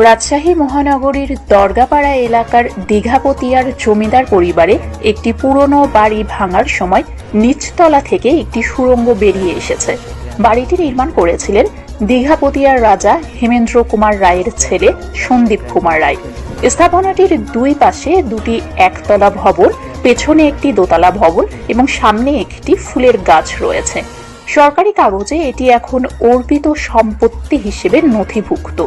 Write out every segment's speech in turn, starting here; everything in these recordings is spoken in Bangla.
রাজশাহী মহানগরীর দরগাপাড়া এলাকার দীঘাপতিয়ার জমিদার পরিবারে একটি পুরনো বাড়ি ভাঙার সময় নিচতলা থেকে একটি সুড়ঙ্গ বেরিয়ে এসেছে। বাড়িটি নির্মাণ করেছিলেন দীঘাপতিয়ার রাজা হেমেন্দ্র কুমার রায়ের ছেলে সন্দীপ কুমার রায়। স্থাপনাটির দুই পাশে দুটি একতলা ভবন, পেছনে একটি দোতলা ভবন এবং সামনে একটি ফুলের গাছ রয়েছে। সরকারি কাগজে এটি এখন অর্পিত সম্পত্তি হিসেবে নথিভুক্ত।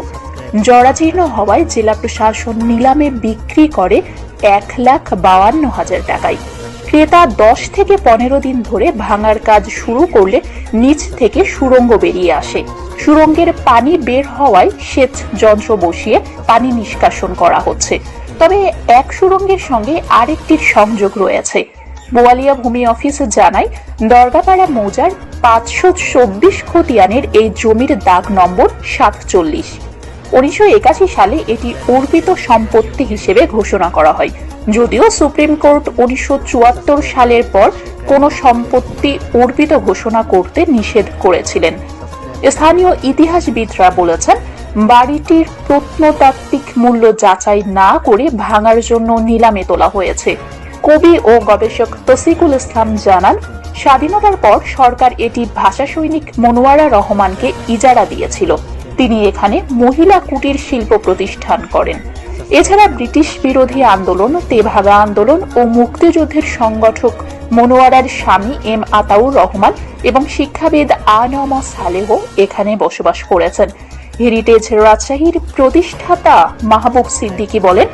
জরাজীর্ণ হওয়ায় জেলা প্রশাসন নিলামে বিক্রি করে এক লাখ বাউান্ন হাজার টাকায়। ক্রেতা দশ থেকে পনেরো দিন ধরে ভাঙার কাজ শুরু করলে নিচ থেকে সুড়ঙ্গ বেরিয়ে আসে। সুড়ঙ্গের পানি বের হওয়ায় সেচ যন্ত্র বসিয়ে পানি নিষ্কাশন করা হচ্ছে। তবে এক সুড়ঙ্গের সঙ্গে আরেকটির সংযোগ রয়েছে। বোয়ালিয়া ভূমি অফিস জানায়, দরগাপাড়া মৌজার পাঁচশো চব্বিশ খতিয়ানের এই জমির দাগ নম্বর সাতচল্লিশ। উনিশশো একাশি সালে এটি অর্পিত সম্পত্তি হিসেবে ঘোষণা করা হয়। যদিও সুপ্রিম কোর্ট উনিশশো চুয়াত্তর সালের পর কোনো সম্পত্তি অর্পিত ঘোষণা করতে নিষেধ করেছিলেন। স্থানীয় ইতিহাসবিদরা বলেছেন, বাড়িটির প্রত্নতাত্ত্বিক মূল্য যাচাই না করে ভাঙার জন্য নিলামে তোলা হয়েছে। কবি ও গবেষক তসিকুল ইসলাম জানান, স্বাধীনতার পর সরকার এটি ভাষা সৈনিক মনোয়ারা রহমানকে ইজারা দিয়েছিল। তিনি এখানে মহিলা কুটির শিল্প প্রতিষ্ঠান করেন। এছাড়া ব্রিটিশ বিরোধী আন্দোলন, তেভাগা আন্দোলন ও মুক্তিযুদ্ধের সংগঠক মনোয়ারার স্বামী এম আতাউর রহমান এবং শিক্ষাবিদ আনম সালেহ এখানে বসবাস করেছেন। হেরিটেজ রাজশাহীর প্রতিষ্ঠাতা মাহবুব সিদ্দিকী বলেন,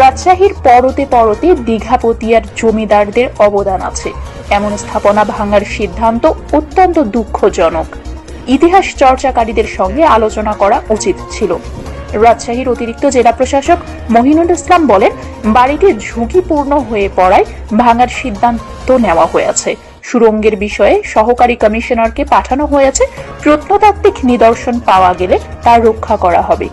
রাজশাহীর পরতে পরতে দীঘাপতিয়ার জমিদারদের অবদান আছে। এমন স্থাপনা ভাঙার সিদ্ধান্ত অত্যন্ত দুঃখজনক। ইতিহাস চর্চাকারীদের সঙ্গে আলোচনা করা উচিত ছিল। রাজশাহীর অতিরিক্ত জেলা প্রশাসক মহিনুল ইসলাম বলেন, বাড়িটি ঝুঁকিপূর্ণ হয়ে পড়ায় ভাঙার সিদ্ধান্ত নেওয়া হয়েছে। সুরঙ্গের বিষয়ে সহকারী কমিশনারকে পাঠানো হয়েছে। প্রত্নতাত্ত্বিক নিদর্শন পাওয়া গেলে তা রক্ষা করা হবে।